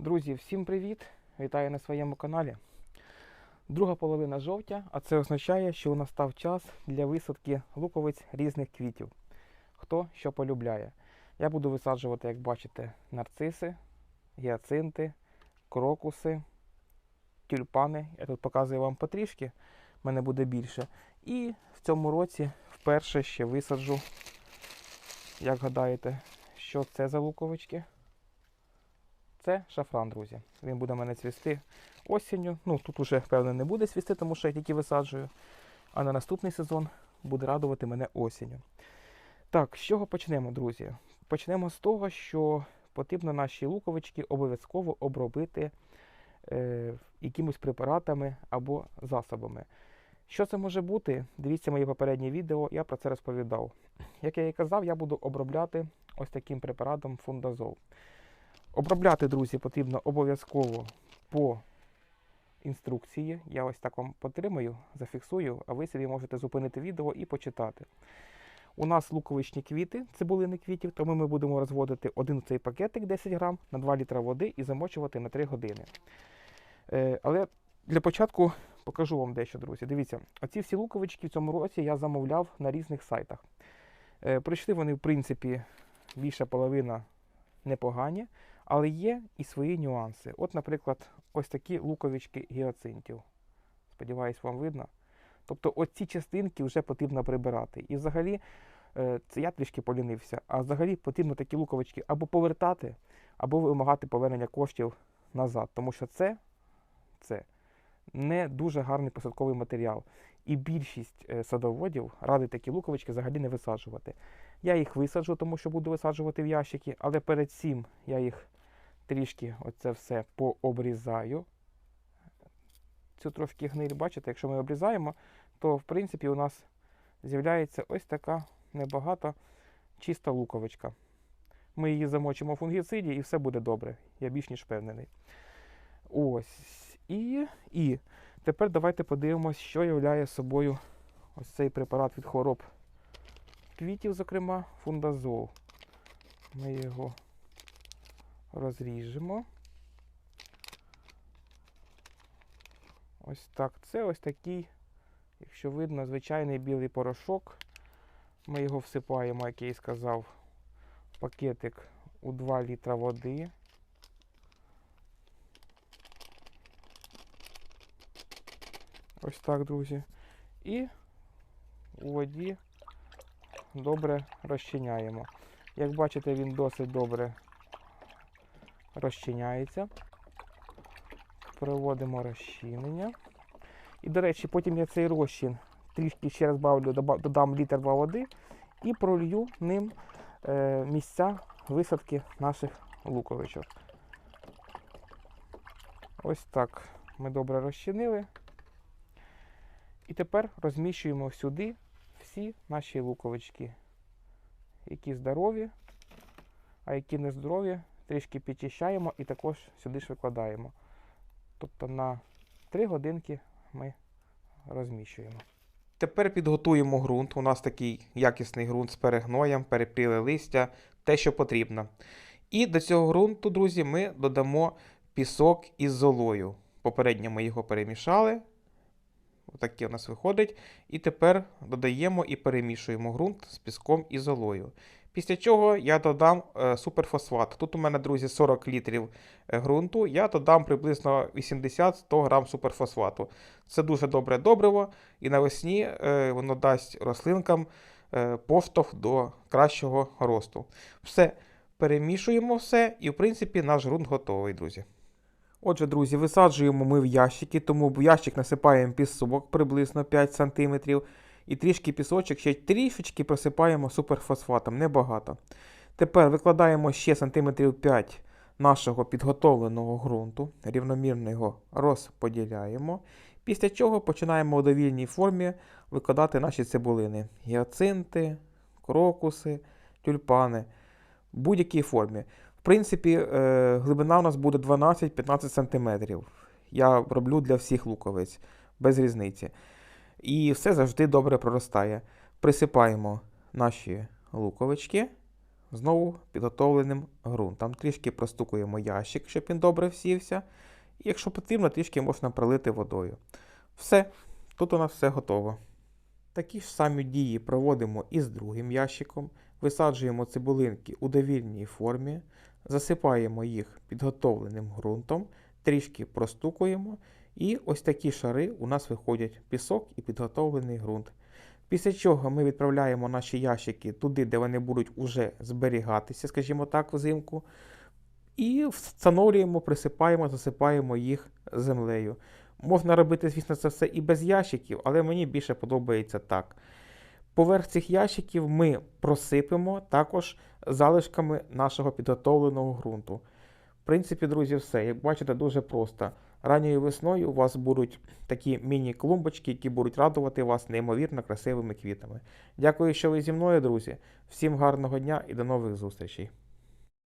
Друзі, всім привіт! Вітаю на своєму каналі. Друга половина жовтня, а це означає, що настав час для висадки луковиць різних квітів. Хто що полюбляє. Я буду висаджувати, як бачите, нарциси, гіацинти, крокуси, тюльпани. Я тут показую вам потрішки, в мене буде більше. І в цьому році вперше ще висаджу, як гадаєте, що це за луковички? Це шафран, друзі. Він буде в мене цвісти осінню. Ну, тут уже, певно, не буде цвісти, тому що я тільки висаджую. А на наступний сезон буде радувати мене осінню. Так, з чого почнемо, друзі? Почнемо з того, що потрібно наші луковички обов'язково обробити е, якимось препаратами або засобами. Що це може бути? Дивіться моє попереднє відео, я про це розповідав. Як я і казав, я буду обробляти ось таким препаратом фундазол. Обробляти, друзі, потрібно обов'язково по інструкції. Я ось так вам потримаю, зафіксую, а ви собі можете зупинити відео і почитати. У нас луковичні квіти, цибулини квітів, тому ми будемо розводити один цей пакетик 10 грам на 2 літра води і замочувати на 3 години. Е, але для початку покажу вам дещо, друзі. Дивіться, оці всі луковички в цьому році я замовляв на різних сайтах. Е, прийшли вони, в принципі, більша половина непогані, але є і свої нюанси. От, наприклад, ось такі луковички гіацинтів. Сподіваюсь, вам видно. Тобто оці частинки вже потрібно прибирати. І взагалі, е, це я трішки полінився, а взагалі потрібно такі луковички або повертати, або вимагати повернення коштів назад. Тому що це, це не дуже гарний посадковий матеріал. І більшість е, садоводів радить такі луковички взагалі не висаджувати. Я їх висаджу, тому що буду висаджувати в ящики, але перед цим я їх трішки оце все пообрізаю. Цю трошки гниль, бачите, якщо ми обрізаємо, то в принципі у нас з'являється ось така небагато чиста луковичка. Ми її замочимо в фунгіциді і все буде добре. Я більш ніж впевнений. Ось. І, і тепер давайте подивимось, що являє собою ось цей препарат від хвороб квітів, зокрема, фундазол. Ми його розріжемо. Ось так. Це ось такий, якщо видно, звичайний білий порошок. Ми його всипаємо, як я і сказав, в пакетик у 2 літра води. Ось так, друзі. І у воді добре розчиняємо. Як бачите, він досить добре розчиняється. Проводимо розчинення. І, до речі, потім я цей розчин трішки ще раз бавлю, доба- додам літр води і пролью ним е, місця висадки наших луковичок. Ось так ми добре розчинили. І тепер розміщуємо сюди всі наші луковички, які здорові, а які не здорові, трішки підчищаємо і також сюди ж викладаємо. Тобто на 3 годинки ми розміщуємо. Тепер підготуємо ґрунт. У нас такий якісний ґрунт з перегноєм, перепріле листя, те, що потрібно. І до цього ґрунту, друзі, ми додамо пісок із золою. Попередньо ми його перемішали. Отаке у нас виходить. І тепер додаємо і перемішуємо ґрунт з піском і золою. Після чого я додам е, суперфосфат. Тут у мене, друзі, 40 літрів е, ґрунту. Я додам приблизно 80-100 грам суперфосфату. Це дуже добре добриво, і навесні е, воно дасть рослинкам поштовх до кращого росту. Все, перемішуємо все, і в принципі наш ґрунт готовий, друзі. Отже, друзі, висаджуємо ми в ящики, тому в ящик насипаємо пісок приблизно 5 см. І трішки пісочок ще трішечки просипаємо суперфосфатом, небагато. Тепер викладаємо ще сантиметрів 5 нашого підготовленого ґрунту, рівномірно його розподіляємо. Після чого починаємо у довільній формі викладати наші цибулини: гіацинти, крокуси, тюльпани в будь-якій формі. В принципі, е, глибина у нас буде 12-15 см. Я роблю для всіх луковиць, без різниці. І все завжди добре проростає. Присипаємо наші луковички знову підготовленим ґрунтом. Трішки простукуємо ящик, щоб він добре всівся. І якщо потрібно, трішки можна пролити водою. Все, тут у нас все готово. Такі ж самі дії проводимо і з другим ящиком. Висаджуємо цибулинки у довільній формі, засипаємо їх підготовленим ґрунтом, трішки простукуємо, і ось такі шари у нас виходять пісок і підготовлений ґрунт. Після чого ми відправляємо наші ящики туди, де вони будуть уже зберігатися, скажімо так, взимку. І встановлюємо, присипаємо, засипаємо їх землею. Можна робити, звісно, це все і без ящиків, але мені більше подобається так. Поверх цих ящиків ми просипемо також залишками нашого підготовленого ґрунту. В принципі, друзі, все. Як бачите, дуже просто. Ранньою весною у вас будуть такі міні-клумбочки, які будуть радувати вас неймовірно красивими квітами. Дякую, що ви зі мною, друзі. Всім гарного дня і до нових зустрічей.